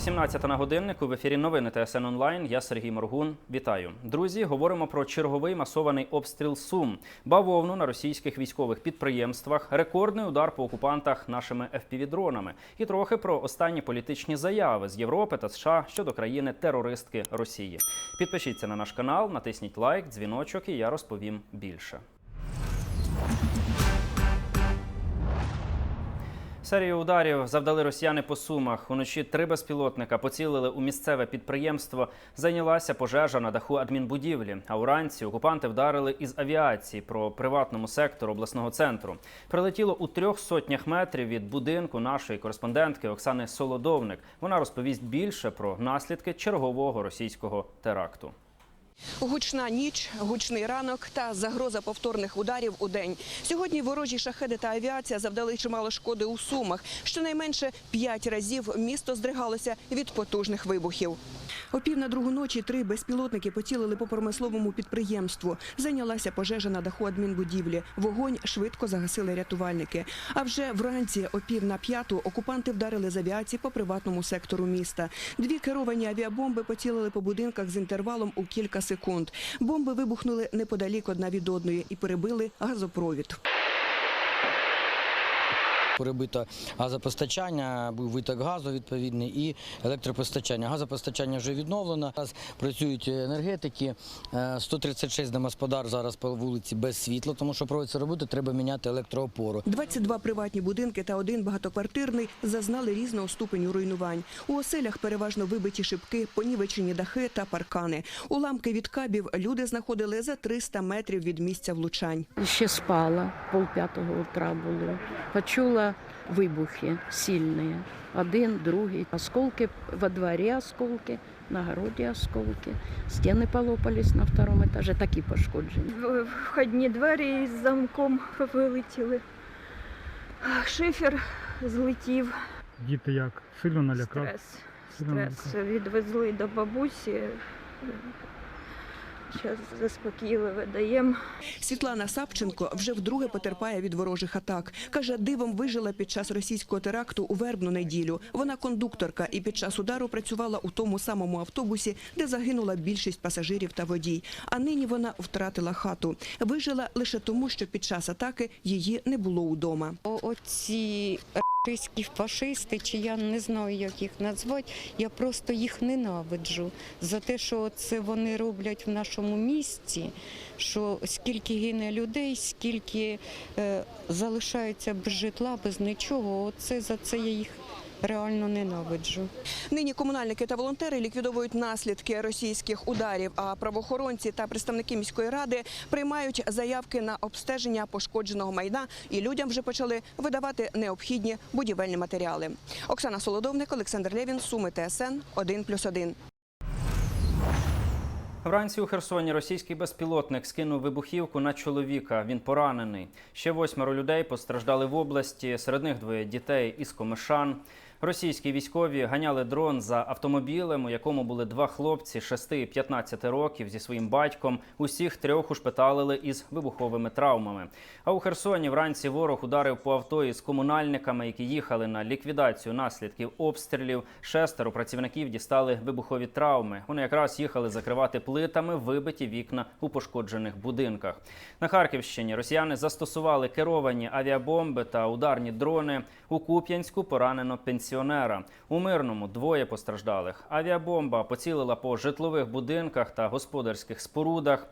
18 на годиннику в ефірі новини ТСН онлайн. Я Сергій Моргун. Вітаю, друзі. Говоримо про черговий масований обстріл Сум, бавовну на російських військових підприємствах, рекордний удар по окупантах нашими FPV-дронами і трохи про останні політичні заяви з Європи та США щодо країни терористки Росії. Підпишіться на наш канал, натисніть лайк, дзвіночок, і я розповім більше. Серію ударів завдали росіяни по сумах. Уночі три безпілотника поцілили у місцеве підприємство. Зайнялася пожежа на даху адмінбудівлі. А уранці окупанти вдарили із авіації про приватному сектору обласного центру. Прилетіло у трьох сотнях метрів від будинку нашої кореспондентки Оксани Солодовник. Вона розповість більше про наслідки чергового російського теракту. Гучна ніч, гучний ранок та загроза повторних ударів у день. Сьогодні ворожі шахеди та авіація завдали чимало шкоди у Сумах. Щонайменше п'ять разів місто здригалося від потужних вибухів. О пів на другу ночі три безпілотники поцілили по промисловому підприємству. Зайнялася пожежа на даху адмінбудівлі. Вогонь швидко загасили рятувальники. А вже вранці о пів на п'яту окупанти вдарили з авіації по приватному сектору міста. Дві керовані авіабомби поцілили по будинках з інтервалом у кілька секунд. Бомби вибухнули неподалік одна від одної і перебили газопровід. Перебито газопостачання, був виток газу відповідний і електропостачання. Газопостачання вже відновлено. Зараз працюють енергетики. Е, 136 домосподар зараз по вулиці без світла, тому що проводиться роботи, треба міняти електроопору. 22 приватні будинки та один багатоквартирний зазнали різного ступеню руйнувань. У оселях переважно вибиті шибки, понівечені дахи та паркани. Уламки від кабів люди знаходили за 300 метрів від місця влучань. Ще спала, полп'ятого утра було. Почула вибухи сильні. Один, другий. Осколки во дворі осколки, на городі осколки. Стіни полопались на второму етажі, такі пошкоджені. Входні двері із замком вилетіли. Шифер злетів. Діти як? Сильно налякав? Стрес. Сильно Стрес. Відвезли до бабусі. Зараз заспокійливе даємо. Світлана Сапченко вже вдруге потерпає від ворожих атак. Каже, дивом вижила під час російського теракту у вербну неділю. Вона кондукторка і під час удару працювала у тому самому автобусі, де загинула більшість пасажирів та водій. А нині вона втратила хату. Вижила лише тому, що під час атаки її не було удома. Оці російські фашисти, чи я не знаю, як їх назвати, я просто їх ненавиджу за те, що це вони роблять в нашому місті, що скільки гине людей, скільки е, залишаються без житла, без нічого. Оце за це я їх реально ненавиджу. Нині комунальники та волонтери ліквідовують наслідки російських ударів. А правоохоронці та представники міської ради приймають заявки на обстеження пошкодженого майна, і людям вже почали видавати необхідні будівельні матеріали. Оксана Солодовник, Олександр Лєвін, Суми ТСН 1+,1. Вранці у Херсоні російський безпілотник скинув вибухівку на чоловіка. Він поранений. Ще восьмеро людей постраждали в області. Серед них двоє дітей із Комишан. Російські військові ганяли дрон за автомобілем, у якому були два хлопці 6 і 15 років зі своїм батьком. Усіх трьох ушпиталили із вибуховими травмами. А у Херсоні вранці ворог ударив по авто із комунальниками, які їхали на ліквідацію наслідків обстрілів. Шестеро працівників дістали вибухові травми. Вони якраз їхали закривати плитами вибиті вікна у пошкоджених будинках. На Харківщині росіяни застосували керовані авіабомби та ударні дрони. У Куп'янську поранено пенсіонера. У мирному двоє постраждалих. Авіабомба поцілила по житлових будинках та господарських спорудах.